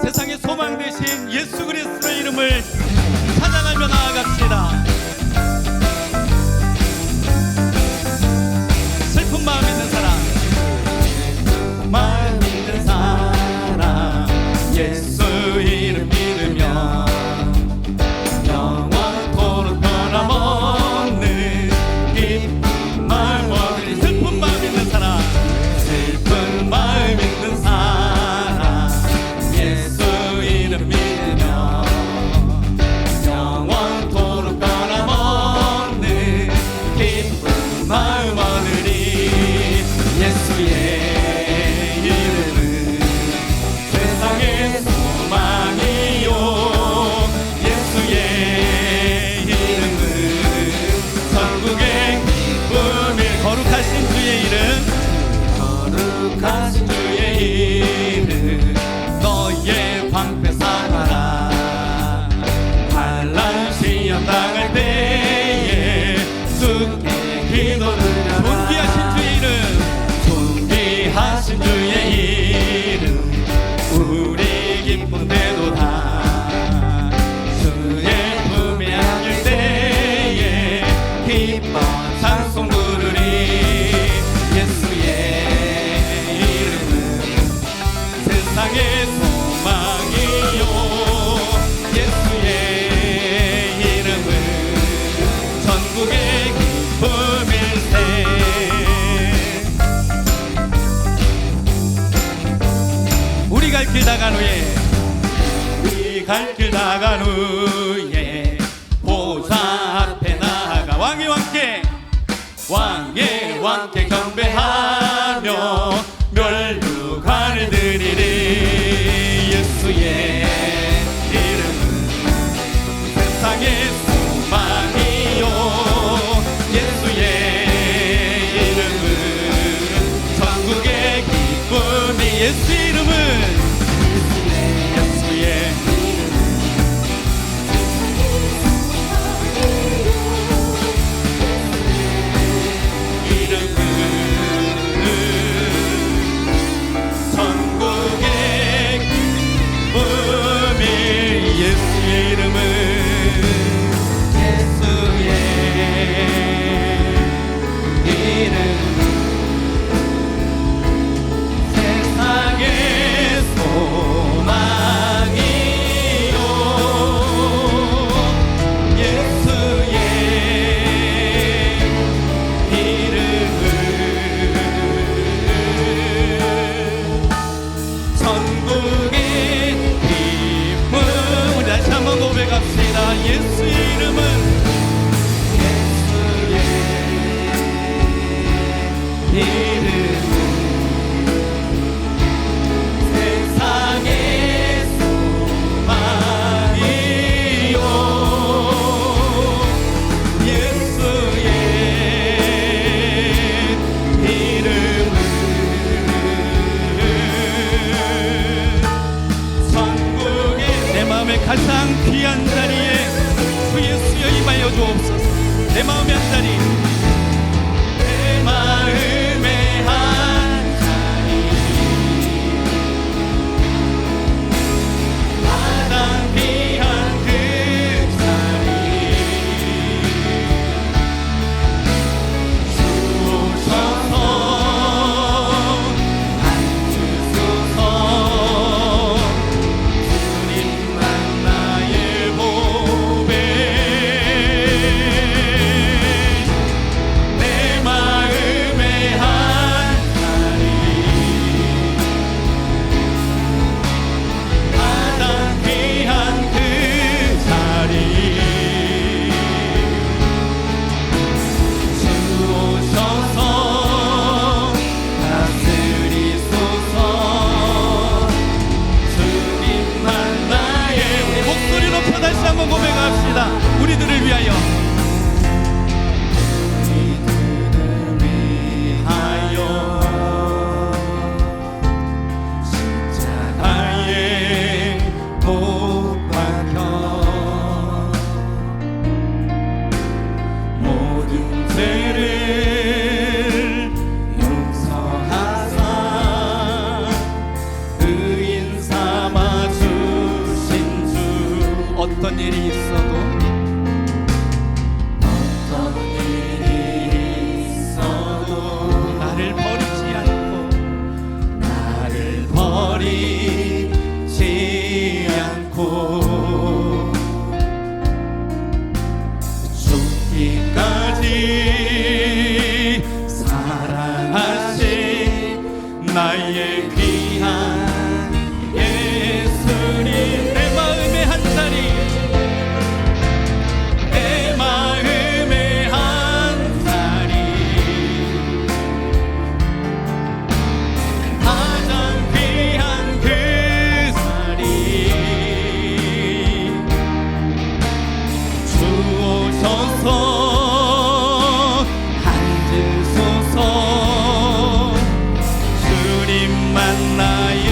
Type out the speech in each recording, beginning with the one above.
세상의 소망 대신 예수 그리스도의 이름을 찬양하며 나아갑시다. 슬픈 마음 있는 사람, 마음 있는 사람, 예수 이름. casa 나간 후에 우리 갈 길 나간 후에 보사 앞에 나가 왕이 왕께 왕의 왕께 경배하 내 마음이 한 자리 Tenerife. まない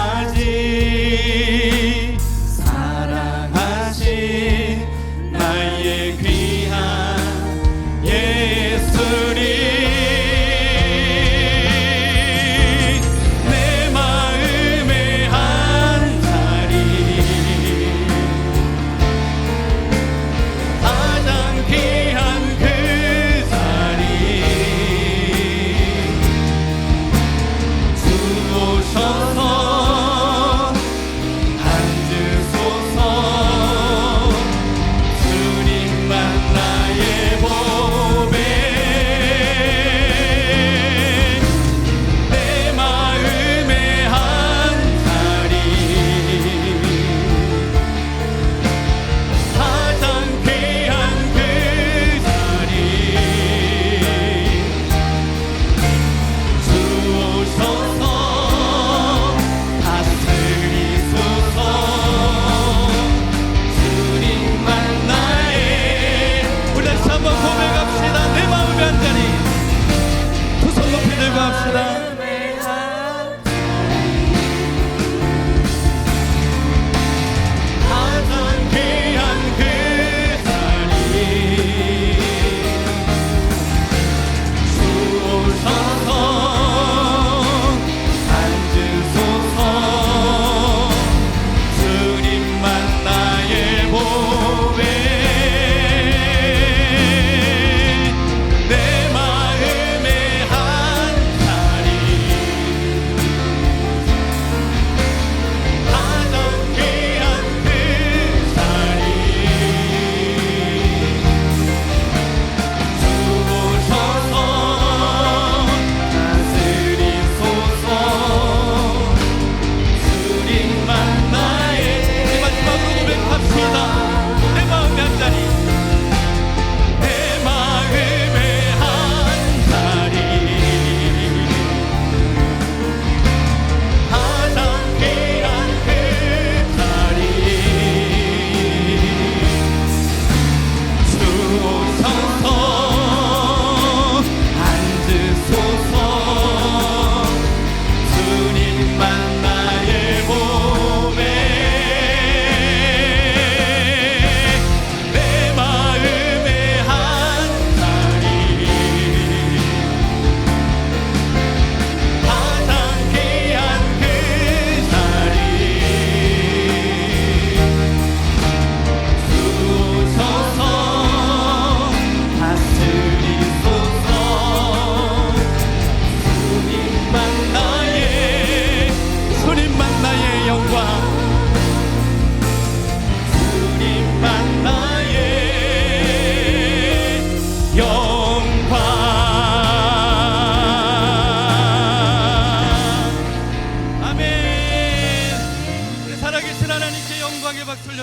vontade.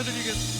You can.